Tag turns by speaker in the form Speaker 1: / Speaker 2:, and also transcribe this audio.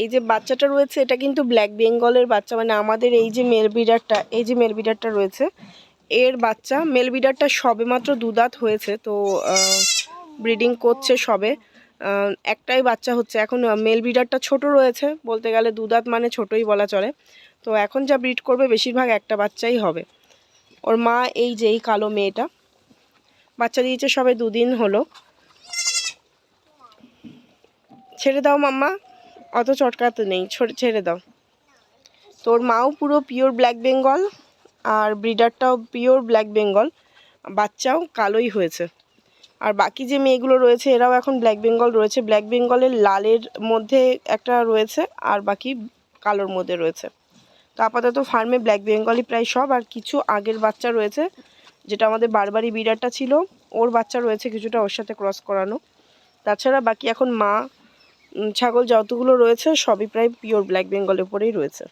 Speaker 1: এই যে বাচ্চাটা রয়েছে, এটা কিন্তু ব্ল্যাক বেঙ্গলের বাচ্চা। মানে আমাদের এই যে মেল বিডারটা এই যে মেল বিডারটা রয়েছে, এর বাচ্চা মেল বিডারটা সবে মাত্র দুদাঁত হয়েছে। তো ব্রিডিং করছে সবে। একটাই বাচ্চা হচ্ছে। এখন মেল বিডারটা ছোট রয়েছে, বলতে গেলে দুদাঁত মানে ছোটই বলা চলে। তো এখন যা ব্রিড করবে, বেশিরভাগ একটা বাচ্চাই হবে। ওর মা এই যে, এই কালো মেয়েটা। বাচ্চা দিয়েছে সবে দুদিন হলো। ছেড়ে দাও মাম্মা। অত চটকাতে নেই, ছেড়ে দাও। তোর মাও পুরো পিওর ব্ল্যাক বেঙ্গল আর ব্রিডারটাও পিওর ব্ল্যাক বেঙ্গল বাচ্চাও কালোই হয়েছে। আর বাকি যে মেয়েগুলো রয়েছে, এরাও এখন ব্ল্যাক বেঙ্গল রয়েছে। ব্ল্যাক বেঙ্গলের লালের মধ্যে একটা রয়েছে, আর বাকি কালোর মধ্যে রয়েছে। তো আপাতত ফার্মে ব্ল্যাক বেঙ্গলই প্রায় সব, আর কিছু আগের বাচ্চা রয়েছে, যেটা আমাদের বারবারই বিড়ারটা ছিল। ওর বাচ্চা রয়েছে কিছুটা ওর সাথে ক্রস করানো। তাছাড়া বাকি এখন মা ছাগল যতগুলো রয়েছে সবই প্রায় পিওর ব্ল্যাক বেঙ্গলের উপরেই রয়েছে।